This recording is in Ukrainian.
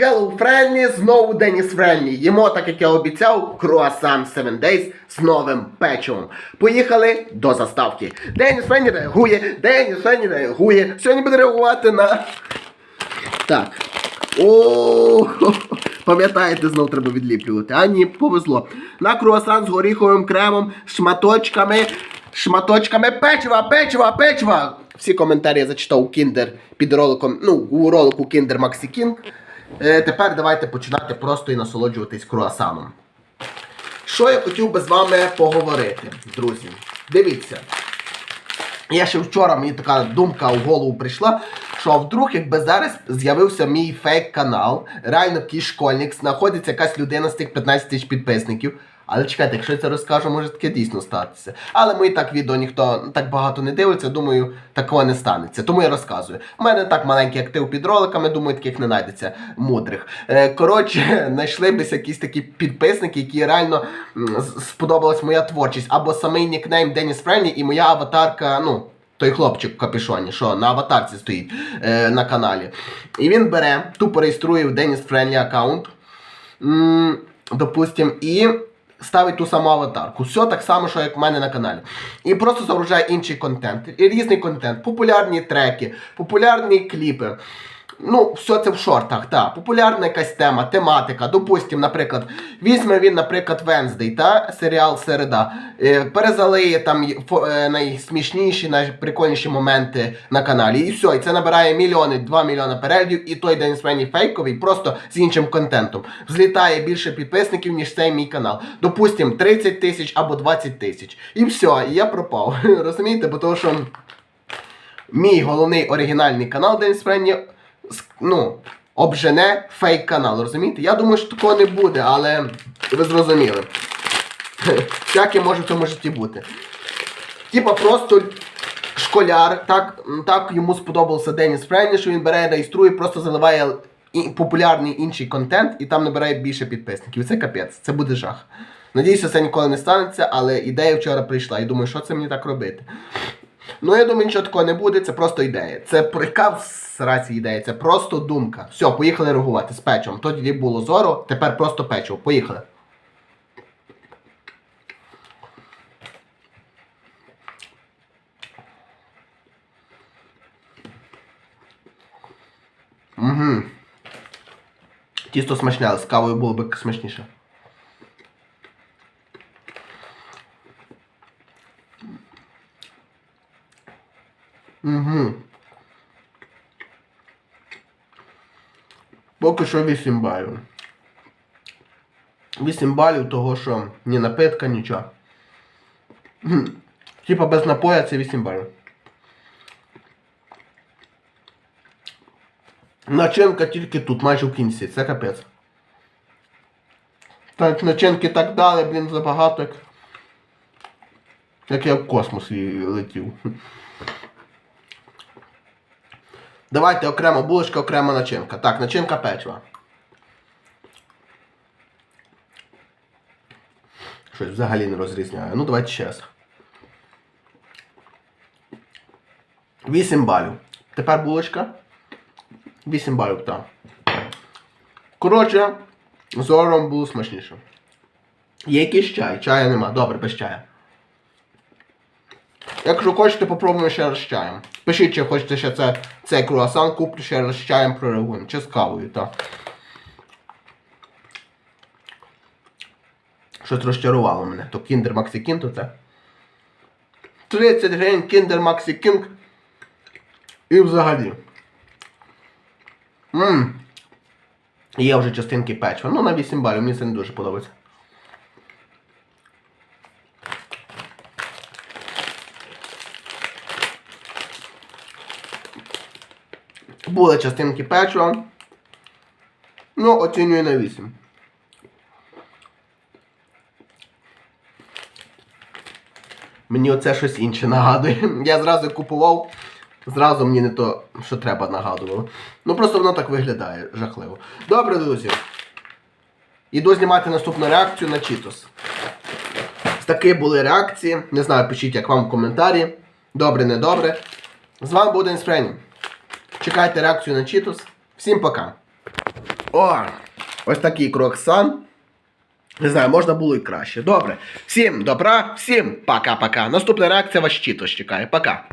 Hello Friendly, знову Деніс Френлі. Їмо, так як я обіцяв, круасан 7 Days з новим печивом. Поїхали до заставки. Деніс Френлі реагує, Деніс Френлі реагує. Сьогодні буде реагувати на. Так. О, пам'ятаєте, знов треба відліплювати. А ні, повезло. На круасан з горіховим кремом, шматочками, шматочками печива, печива, печива. Всі коментарі я зачитав у Kinder під роликом, ну, у ролику Kinder Maxi King. Е, тепер давайте починати просто і насолоджуватись круасаном. Що я хотів би з вами поговорити, друзі? Дивіться. Я ще вчора мені така думка в голову прийшла, що вдруг, якби зараз з'явився мій фейк-канал, реально такий школьник, знаходиться якась людина з тих 15 тисяч підписників. Але чекайте, якщо я це розкажу, може таке дійсно статися. Але мої так відео ніхто так багато не дивиться, думаю, такого не станеться. Тому я розказую. У мене так маленький актив під роликами, думаю, таких не знайдеться мудрих. Е, коротше, знайшли бись якісь такі підписники, які реально сподобалась моя творчість. Або самий нікнейм Деніс Френлі і моя аватарка, ну. Той хлопчик в капюшоні, що на аватарці стоїть е, на каналі. І він бере, тупо реєструє в Деніс Френлі аккаунт. М, допустим, і ставить ту саму аватарку. Все так само, що як в мене на каналі. І просто загружає інший контент. І різний контент, популярні треки, популярні кліпи. Ну, все це в шортах, так. Популярна якась тема, тематика. Допустим, наприклад, візьме він, наприклад, Венздей, та серіал Середа. Е, перезалиє там е, найсмішніші, найприкольніші моменти на каналі. І все, і це набирає мільйони, 2 мільйони переглядів, і той день Свені фейковий, просто з іншим контентом. Взлітає більше підписників, ніж цей мій канал. Допустим, 30 тисяч або 20 тисяч. І все, і я пропав. Розумієте? Бо того, що мій головний оригінальний канал Денис Френні, с- ну, обжене фейк канал, розумієте? Я думаю, що такого не буде, але ви зрозуміли. Всяке може в цьому житті бути. Типа просто школяр, так, так йому сподобався Деніс Френні, що він бере, реєструє, просто заливає популярний інший контент і там набирає більше підписників. Це капець, це буде жах. Надіюся, це ніколи не станеться, але ідея вчора прийшла. І думаю, що це мені так робити. Ну, я думаю, нічого такого не буде, це просто ідея. Це яка сраці ідея, це просто думка. Все, поїхали реагувати з печивом. Тоді було зоро, тепер просто печиво. Поїхали. Угу. Тісто смачне, але з кавою було б смачніше. Угу. Поки що 8 балів. 8 балів того, що ні напитка, нічого. Типа без напоя це 8 балів. Начинка тільки тут, майже в кінці, це капець. Так, начинки так дали, блін, забагато. Як я в космос летів. Давайте окремо булочка, окремо начинка. Так, начинка печива. Щось взагалі не розрізняю. Ну, давайте ще раз. 8 балів. Тепер булочка. 8 балів, так. Коротше, з ором було смачніше. Є якийсь чай? Чая нема. Добре, без чая. Якщо хочете, попробуємо ще раз з чаєм. Пишіть, чи хочете ще це, цей круасан, куплю ще раз з чаєм прореагуємо. Чи з кавою, так. Щось розчарувало мене. То Kinder Maxi King, то це. 30 гривень Kinder Maxi King. І взагалі. Ммм. Є вже частинки печива. Ну, на 8 балів, мені це не дуже подобається. Були частинки печива. Ну, оцінюю на 8. Мені оце щось інше нагадує. Я зразу купував, зразу мені не то, що треба нагадувало. Ну просто воно так виглядає жахливо. Добре, друзі. Іду знімати наступну реакцію на. Ось такі були реакції. Не знаю, пишіть, як вам в коментарі. Добре, не добре. З вами був Ден Спрені. Чекайте реакцію на Cheetos. Всім пока. О, ось такий кроксан. Не знаю, можна було і краще. Добре. Всім добра, всім пока-пока. Наступна реакція вас чітко чекає. Пока.